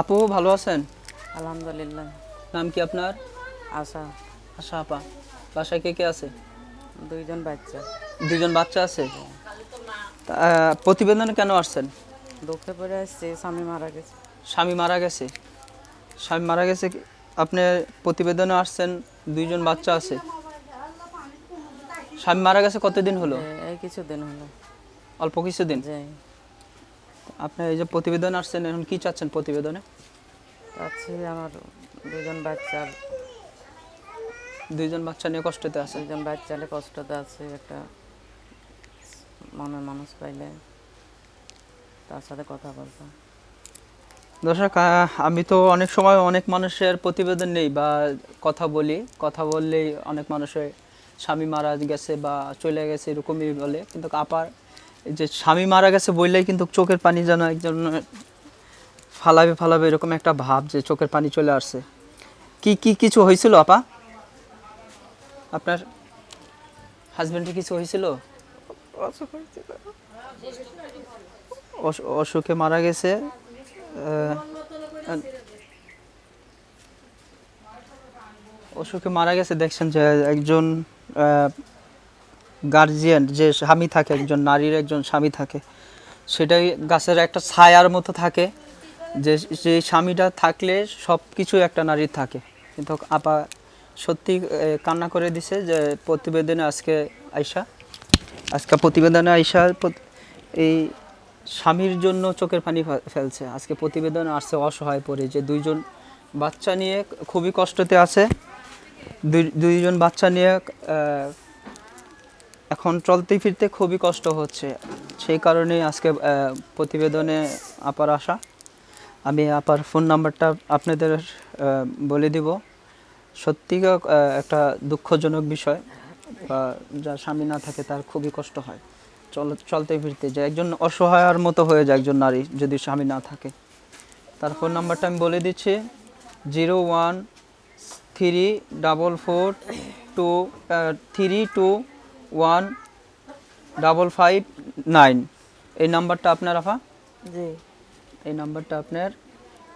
আপু ভালো আছেন? আলহামদুলিল্লাহ। নাম কি আপনার? আশা। আশা আপা বাসায় কে কে আছে? দুইজন বাচ্চা। দুজন বাচ্চা আছে? তা, প্রতিবেদনে কেন আসছেন? দুঃখে পড়ে আসছে স্বামী মারা গেছে। স্বামী মারা গেছে? স্বামী মারা গেছে আপনি প্রতিবেদনে আসছেন দুইজন বাচ্চা আছে। স্বামী মারা গেছে কতদিন হলো? এই কিছুদিন হলো। অল্প কিছুদিন? যে আপনি এই যে প্রতিবেদন আসছেন এখন কি চাচ্ছেন প্রতিবেদনে? আছে আমার দুজন বাচ্চা। দুইজন বাচ্চা নিয়ে কষ্টতে আছে? দুজন বাচ্চালে কষ্টতে আছে একটা মনের মানুষ পাইলে তার সাথে কথা বলতাম দর্শক আমি তো অনেক সময় অনেক মানুষের প্রতিবেদন নেই বা কথা বলি। কথা বললেই অনেক মানুষের স্বামী মারা গেছে বা চলে গেছে এরকমই বলে। কিন্তু আপার যে স্বামী মারা গেছে বললেই কিন্তু চোখের পানি যেন একজন ফালাবে ফালাবে এরকম একটা ভাব যে চোখের পানি চলে আসছে। কি কি কিছু হয়েছিল আপা? আপনার হাজবেন্ডের কিছু হয়েছিল? অস- অসুখে মারা গেছে অসুখে মারা গেছে, দেখছেন যে একজন গার্জিয়ান যে স্বামী থাকে, একজন নারীর একজন স্বামী থাকে, সেটাই গাছের একটা ছায়ার মতো থাকে, যে যে স্বামীটা থাকলে সব কিছু একটা নারীর থাকে। কিন্তু আপা সত্যি কান্না করে দিছে যে প্রতিবেদনে আজকে আইসা আজকে প্রতিবেদনে আইসা এই স্বামীর জন্য চোখের পানি ফেলছে। আজকে প্রতিবেদন আসছে অসহায় পড়ে যে দুইজন বাচ্চা নিয়ে খুবই কষ্টতে আছে, দুই, দুইজন বাচ্চা নিয়ে এখন চলতে ফিরতে খুবই কষ্ট হচ্ছে। সেই কারণেই আজকে প্রতিবেদনে আপার আসা আমি আপার ফোন নাম্বারটা আপনাদের বলে দিব। সত্যি একটা দুঃখজনক বিষয়, বা যার স্বামী না থাকে তার খুবই কষ্ট হয়। চল, চলতে ফিরতে যে একজন অসহায়ার মতো হয়ে যায় একজন নারী যদি স্বামী না থাকে। তার ফোন নাম্বারটা আমি বলে দিচ্ছি। Zero one three double four two three two one double five nine. এই নাম্বারটা আপনার আফা? জি। এই নাম্বারটা আপনার।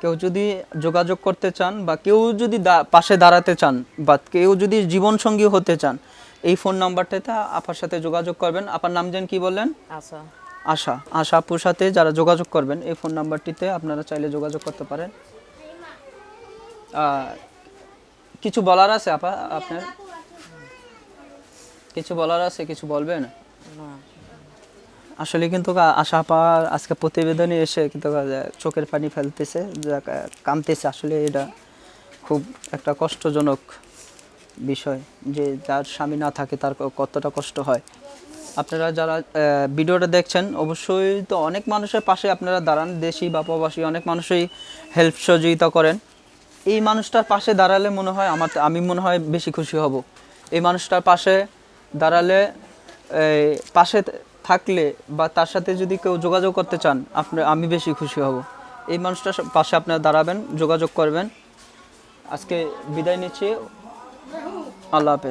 কেউ যদি যোগাযোগ করতে চান বা কেউ যদি পাশে দাঁড়াতে চান বা কেউ যদি জীবনসঙ্গী হতে চান এই ফোন নাম্বারটাতে আপার সাথে যোগাযোগ করবেন। আপার নাম যেন কি বললেন? আশা। আশা। আশা আপুর সাথে যারা যোগাযোগ করবেন এই ফোন নাম্বারটিতে আপনারা চাইলে যোগাযোগ করতে পারেন। কিছু বলার আছে আপা? আপনার? কিছু বলার আছে কিছু বলবেন? না। আসলে কিন্তু আশা পাওয়ার আজকে প্রতিবেদনে এসে কিন্তু চোখের পানি ফেলতেছে যা- কাঁদতেছে আসলে এটা খুব একটা কষ্টজনক বিষয় যে যার স্বামী না থাকে তার কতটা কষ্ট হয়। আপনারা যারা ভিডিওটা দেখছেন অবশ্যই তো অনেক মানুষের পাশে আপনারা দাঁড়ান। দেশি বা প্রবাসী অনেক মানুষই হেল্প সহযোগিতা করেন। এই মানুষটার পাশে দাঁড়ালে মনে হয় আমার আমি মনে হয় বেশি খুশি হব। এই মানুষটার পাশে দাঁড়ালে এই, পাশে থাকলে বা তার সাথে যদি কেউ যোগাযোগ করতে চান আপনার আমি বেশি খুশি হব। এই মানুষটার পাশে আপনারা দাঁড়াবেন যোগাযোগ করবেন। আজকে বিদায় নিচ্ছি। আল্লাহ হাফেজ।